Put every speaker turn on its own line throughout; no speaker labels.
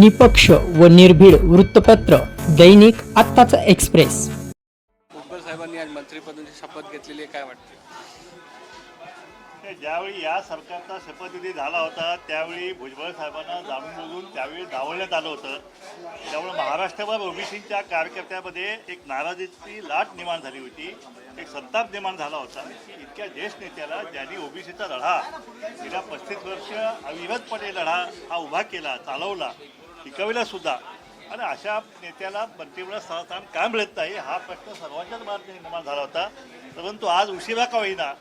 निपक्ष व निर्भीड वृत्तपत्र दैनिक आत्ताचा एक्सप्रेस.
भुजबळ साहेबांनी आज मंत्रिपदाची शपथ घेतलेली आहे काय वाटते
ज्यावेळी या सरकारचा शपथविधी झाला होता त्यावेळी भुजबळ साहेबांना जाणून बुजून त्यावेळी डावलण्यात आलं होतं. त्यामुळे महाराष्ट्रभर ओबीसीच्या कार्यकर्त्यामध्ये एक नाराजीची लाट निर्माण झाली होती एक संताप निर्माण झाला होता. इतक्या ज्येष्ठ नेत्याला ज्यांनी ओबीसीचा लढा गेल्या पस्तीस वर्ष अविरतपणे लढा हा उभा केला चालवला टिकविला सुद्धा. आणि अशा नेत्याला मंत्रिमंडळ स्थान का मिळत नाही हा प्रश्न सर्वांच्याच मनात निर्माण झाला होता. परंतु आज उशिरा का होईना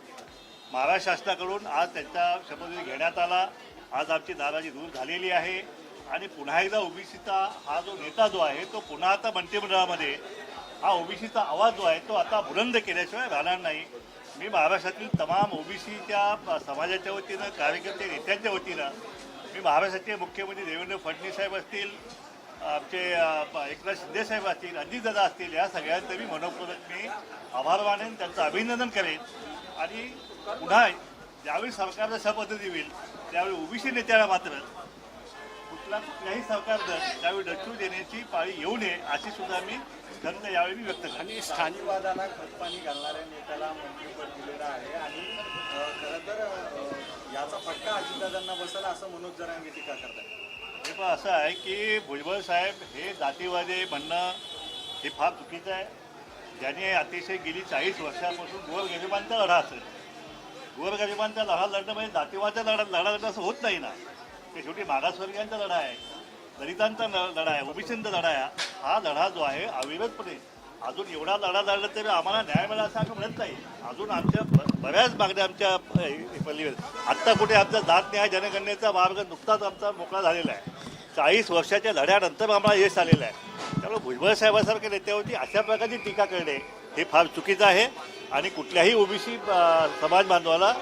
महाराष्ट्र शासनाकडून आज त्यांचा शपथविधी घेण्यात आला. आज आमची नाराजी दूर झालेली आहे. आणि पुन्हा एकदा ओबीसीचा हा जो नेता जो आहे तो पुन्हा आता मंत्रिमंडळामध्ये हा ओबीसीचा आवाज जो आहे तो आता बुलंद केल्याशिवाय राहणार नाही. मी महाराष्ट्रातील तमाम ओबीसीच्या समाजाच्या वतीनं कार्यकर्ते नेत्यांच्या वतीनं मी महाराष्ट्राचे मुख्यमंत्री देवेंद्र फडणवीस साहेब असतील आमचे प- एकनाथ शिंदे साहेब असतील अजितदादा असतील या सगळ्यांचं मी मनपूर्वक मी आभार मानेन त्यांचं अभिनंदन करेन. आणि पुन्हा ज्यावेळी सरकारला शपथविधी होईल त्यावेळी ओबीसी नेत्याला मात्र कुठला कुठल्याही सरकारनं त्यावेळी डचू देण्याची पाळी येऊ नये अशी सुद्धा मी खंत यावेळी मी व्यक्त करतो.
आणि स्थानिक
वादाला खतपाणी घालणाऱ्या नेत्याला मंत्रिपद दिलेलं आहे. आणि खरं तर याचा फटका अजितदादांना बसला असं मनोज जरांगे टीका करतात
हे पण असं आहे की भुजबळ साहेब हे जातीवादी म्हणणं हे फार चुकीचं आहे. ज्याने अतिशय गेली चाळीस वर्षापासून गोरगरिबांचा लढा असेल गोरगरिबांचा लढा लढणं म्हणजे जातीवादचा लढा लढा लढणं असं होत नाही ना. ते शेवटी मागासवर्गीयांचा लढा आहे. दलितांचा लढा आहे ओबीसींचा लढा आहे. हा लढा जो आहे अविरतपणे अजून एवढा लढा लढला तरी आम्हाला न्याय मिळाला असं आम्ही म्हणत नाही. अजून आमच्या ब- बऱ्याच मागण्या आमच्या पल्लीवर आत्ता कुठे आमचा जात न्याय जनगणनेचा मार्ग नुकताच आमचा मोकळा झालेला आहे. चाळीस वर्षाच्या लढ्यानंतर आम्हाला यश आलेलं आहे. त्यामुळे भुजबळ साहेबासारख्या नेत्यावरती अशा प्रकारची टीका करणे हे फार चुकीचं आहे. आणि कुठल्याही ओबीसी समाज बांधवाला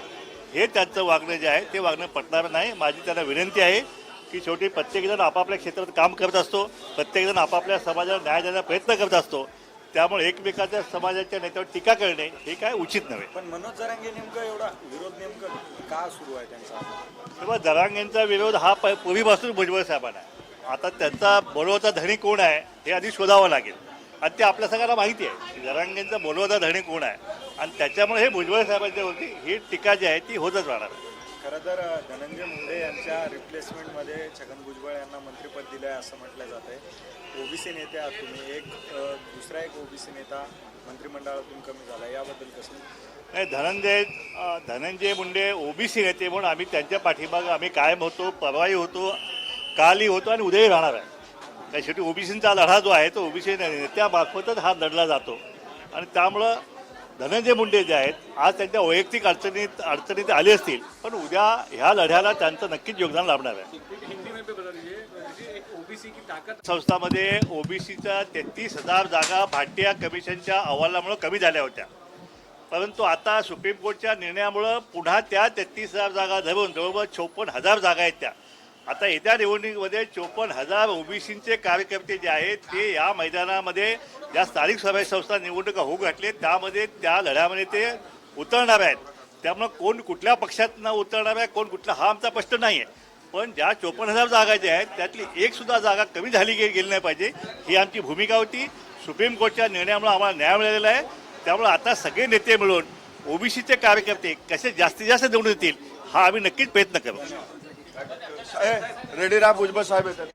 हे त्यांचं वागणं जे आहे ते वागणं पटणार नाही. माझी त्यांना विनंती आहे की शेवटी प्रत्येकजण आपापल्या क्षेत्रात काम करत असतो. प्रत्येकजण आपापल्या समाजाला न्याय देण्याचा प्रयत्न करत असतो. त्यामुळे एकमेकाच्या समाजाच्या नेत्यावर टीका करणे हे काय उचित नव्हे.
पण मनोज जरांगे नेमकं एवढा विरोध नेमकं का सुरू आहे त्यांचा?
तेव्हा जरांगेंचा विरोध हा प पूर्वीपासून भुजबळ साहेबांना आहे. आता त्यांचा बोलवता धणी कोण आहे हे आधी शोधावं लागेल. आणि ते आपल्या सगळ्यांना माहिती आहे की जरांगेंचा बोलवता धणी कोण आहे. आणि त्याच्यामुळे हे भुजबळ साहेबांच्या वरती ही टीका जी आहे ती होतच राहणार. आहे.
खरं तर धनंजय मुंडे यांच्या रिप्लेसमेंटमध्ये छगन भुजबळ यांना मंत्रिपद दिलं आहे असं म्हटलं जात आहे ओबीसी नेते आहात तुम्ही एक दुसरा एक ओबीसी नेता मंत्रिमंडळातून कमी झाला याबद्दल कसं?
नाही धनंजय धनंजय मुंडे ओबीसी नेते म्हणून आम्ही त्यांच्या पाठीमागं आम्ही कायम होतो परवाही होतो कालही होतो आणि उद्याही राहणार आहे. त्या शेवटी ओबीसींचा लढा जो आहे तो ओबीसी नेत्यामार्फतच हा लढला जातो. आणि त्यामुळं धनंजय मुंडे जे आहेत आज त्यांच्या वैयक्तिक अडचणीत अडचणीत आले असतील पण उद्या ह्या लढ्याला त्यांचं नक्कीच योगदान लाभणार आहे. संस्थामध्ये ओबीसीच्या तेहतीस हजार जागा भाटिया कमिशनच्या अहवालामुळे कमी झाल्या होत्या. परंतु आता सुप्रीम कोर्टच्या निर्णयामुळं पुन्हा त्या तेहतीस हजार जागा धरून जवळपास चोपन्न हजार जागा आहेत त्या. आता येत्या निवडणुकीमध्ये चोपन्न हजार ओबीसीचे कार्यकर्ते जे आहेत ते या मैदानामध्ये ज्या स्थानिक स्वराज्य संस्था निवडणुका होऊ घातले त्यामध्ये त्या लढ्यामध्ये ते उतरणार आहेत. त्यामुळं कोण कुठल्या पक्षातनं उतरणार आहे कोण कुठला हा आमचा प्रश्न नाही आहे पण ज्या चोपन्न हजार जागा ज्या आहेत त्यातली एक सुद्धा जागा कमी झाली गे गेली नाही पाहिजे. ही आमची भूमिका होती. सुप्रीम कोर्टच्या निर्णयामुळे आम्हाला न्याय मिळालेला आहे. त्यामुळे आता सगळे नेते मिळून ओबीसीचे कार्यकर्ते कसे जास्तीत जास्त निवडून येतील हा आम्ही नक्कीच प्रयत्न करू.
रेडी राहा भुजबळ साहेब येतात.